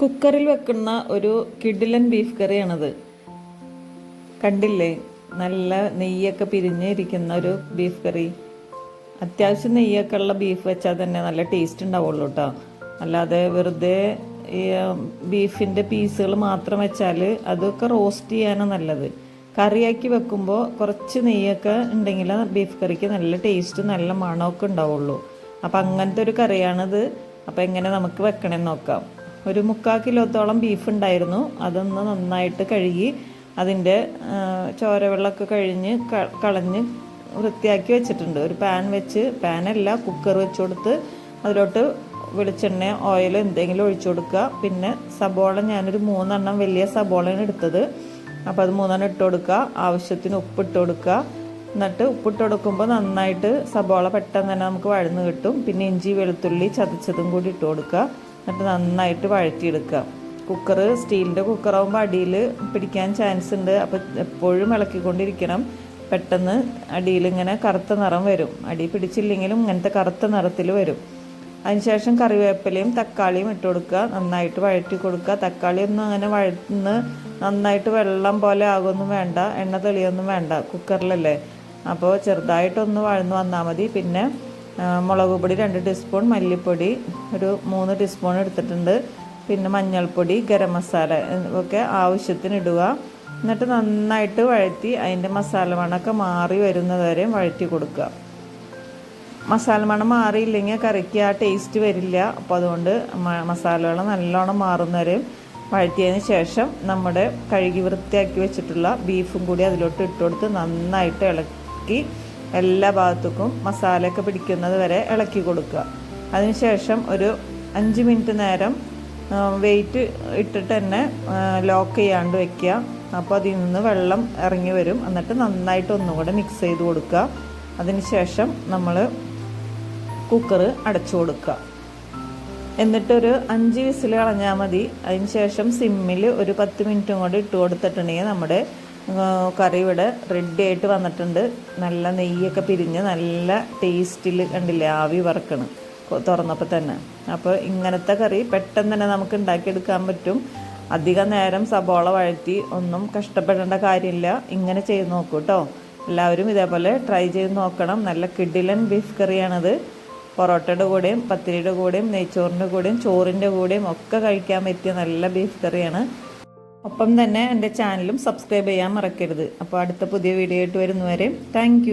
കുക്കറിൽ വെക്കുന്ന ഒരു കിഡിലൻ ബീഫ് കറിയാണത്. കണ്ടില്ലേ? നല്ല നെയ്യൊക്കെ പിരിഞ്ഞ് ഇരിക്കുന്ന ഒരു ബീഫ് കറി. അത്യാവശ്യം നെയ്യൊക്കെ ഉള്ള ബീഫ് വെച്ചാൽ തന്നെ നല്ല ടേസ്റ്റ് ഉണ്ടാവുള്ളൂ കേട്ടോ അല്ലാതെ വെറുതെ ഈ ബീഫിന്റെ പീസുകൾ മാത്രം വെച്ചാൽ അതൊക്കെ റോസ്റ്റ് ചെയ്യാനാണ് നല്ലത്. കറിയാക്കി വെക്കുമ്പോൾ കുറച്ച് നെയ്യൊക്കെ ഉണ്ടെങ്കിൽ ബീഫ് കറിക്ക് നല്ല ടേസ്റ്റ് നല്ല മണമൊക്കെ ഉണ്ടാവുള്ളൂ. അപ്പം അങ്ങനത്തെ ഒരു കറിയാണിത്. അപ്പം എങ്ങനെ നമുക്ക് വെക്കണമെന്ന് നോക്കാം. ഒരു മുക്കാൽ കിലോത്തോളം ബീഫ് ഉണ്ടായിരുന്നു. അതൊന്ന് നന്നായിട്ട് കഴുകി അതിന്റെ ചോരവെള്ളമൊക്കെ കഴിഞ്ഞ് കളഞ്ഞ് വൃത്തിയാക്കി വെച്ചിട്ടുണ്ട്. ഒരു പാൻ വെച്ച് പാനല്ല കുക്കർ വെച്ച് കൊടുത്ത് അതിലോട്ട് വെളിച്ചെണ്ണ ഓയിൽ എന്തെങ്കിലും ഒഴിച്ചു കൊടുക്കുക. പിന്നെ സബോള ഞാനൊരു മൂന്നെണ്ണം വലിയ സബോളയാണ് എടുത്തത്. അപ്പോൾ അത് മൂന്നെണ്ണം ഇട്ട് കൊടുക്കുക. ആവശ്യത്തിന് ഉപ്പ് ഇട്ട് കൊടുക്കുക. എന്നിട്ട് ഉപ്പിട്ട് കൊടുക്കുമ്പോൾ നന്നായിട്ട് സബോള പെട്ടെന്ന് തന്നെ നമുക്ക് വഴന്ന് കിട്ടും. പിന്നെ ഇഞ്ചി വെളുത്തുള്ളി ചതച്ചതും കൂടി ഇട്ട് കൊടുക്കുക. എന്നിട്ട് നന്നായിട്ട് വഴറ്റിയെടുക്കുക. കുക്കർ സ്റ്റീലിന്റെ കുക്കറാകുമ്പോൾ അടിയിൽ പിടിക്കാൻ ചാൻസ് ഉണ്ട്. അപ്പോൾ എപ്പോഴും ഇളക്കിക്കൊണ്ടിരിക്കണം. പെട്ടെന്ന് അടിയിൽ ഇങ്ങനെ കറുത്ത നിറം വരും. അടി പിടിച്ചില്ലെങ്കിലും ഇങ്ങനത്തെ കറുത്ത നിറത്തിൽ വരും. അതിനുശേഷം കറിവേപ്പിലയും തക്കാളിയും ഇട്ട് കൊടുക്കുക. നന്നായിട്ട് വഴറ്റി കൊടുക്കുക. തക്കാളി ഒന്നും അങ്ങനെ വഴന്ന് നന്നായിട്ട് വെള്ളം പോലെ ആകുമൊന്നും വേണ്ട. എണ്ണ തെളിയൊന്നും വേണ്ട. കുക്കറിലല്ലേ. അപ്പോൾ ചെറുതായിട്ടൊന്ന് വഴന്ന് വന്നാൽ മതി. പിന്നെ മുളക് പൊടി രണ്ട് ടീസ്പൂൺ മല്ലിപ്പൊടി ഒരു മൂന്ന് ടീസ്പൂൺ എടുത്തിട്ടുണ്ട്. പിന്നെ മഞ്ഞൾപ്പൊടി ഗരം മസാല ഒക്കെ ആവശ്യത്തിന് ഇടുക എന്നിട്ട് നന്നായിട്ട് വഴറ്റി അതിന്റെ മസാല മണമൊക്കെ മാറി വരുന്നത് വരെ വഴറ്റി കൊടുക്കുക. മസാല മണം മാറിയില്ലെങ്കിൽ കറിക്ക് ആ ടേസ്റ്റ് വരില്ല. അപ്പോൾ അതുകൊണ്ട് മസാല മസാലകൾ നല്ലോണം മാറുന്നവരെയും വഴറ്റിയതിന് ശേഷം നമ്മുടെ കഴുകി വൃത്തിയാക്കി വെച്ചിട്ടുള്ള ബീഫും കൂടി അതിലോട്ട് ഇട്ട് കൊടുത്ത് നന്നായിട്ട് ഇളക്കി എല്ലാ ഭാഗത്തേക്കും മസാലയൊക്കെ പിടിക്കുന്നത് വരെ ഇളക്കി കൊടുക്കുക. അതിനുശേഷം ഒരു അഞ്ച് മിനിറ്റ് നേരം വെയിറ്റ് ഇട്ടിട്ട് തന്നെ ലോക്ക് ചെയ്യാണ്ട് വെക്കുക. അപ്പോൾ അതിൽ നിന്ന് വെള്ളം ഇറങ്ങി വരും. എന്നിട്ട് നന്നായിട്ട് ഒന്നുകൂടെ മിക്സ് ചെയ്ത് കൊടുക്കുക. അതിനുശേഷം നമ്മൾ കുക്കർ അടച്ചു കൊടുക്കുക. എന്നിട്ടൊരു അഞ്ച് വിസിൽ കളഞ്ഞാൽ മതി. അതിന് ശേഷം സിമ്മിൽ ഒരു പത്ത് മിനിറ്റും കൂടി ഇട്ട് കൊടുത്തിട്ടുണ്ടെങ്കിൽ നമ്മുടെ കറി ഇവിടെ റെഡി ആയിട്ട് വന്നിട്ടുണ്ട്. നല്ല നെയ്യൊക്കെ പിരിഞ്ഞ് നല്ല ടേസ്റ്റിൽ കണ്ടില്ലേ ആവി വറക്കണം. തുറന്നപ്പോൾ തന്നെ. അപ്പോൾ ഇങ്ങനത്തെ കറി പെട്ടെന്ന് തന്നെ നമുക്ക് ഉണ്ടാക്കിയെടുക്കാൻ പറ്റും. അധികം നേരം സബോള വഴറ്റി ഒന്നും കഷ്ടപ്പെടേണ്ട കാര്യമില്ല. ഇങ്ങനെ ചെയ്ത് നോക്കൂ കേട്ടോ എല്ലാവരും ഇതേപോലെ ട്രൈ ചെയ്ത് നോക്കണം. നല്ല കിഡിലൻ ബീഫ് കറിയാണത്. പൊറോട്ടയുടെ കൂടെയും പത്തിരിയുടെ കൂടെയും നെയ്ച്ചോറിന്റെ കൂടെയും ചോറിന്റെ കൂടെയും ഒക്കെ കഴിക്കാൻ പറ്റിയ നല്ല ബീഫ് കറിയാണ്. ഒപ്പം തന്നെ എന്റെ ചാനലും സബ്സ്ക്രൈബ് ചെയ്യാൻ മറക്കരുത്. അപ്പോൾ അടുത്ത പുതിയ വീഡിയോ ആയിട്ട് വരുന്നവരെ താങ്ക്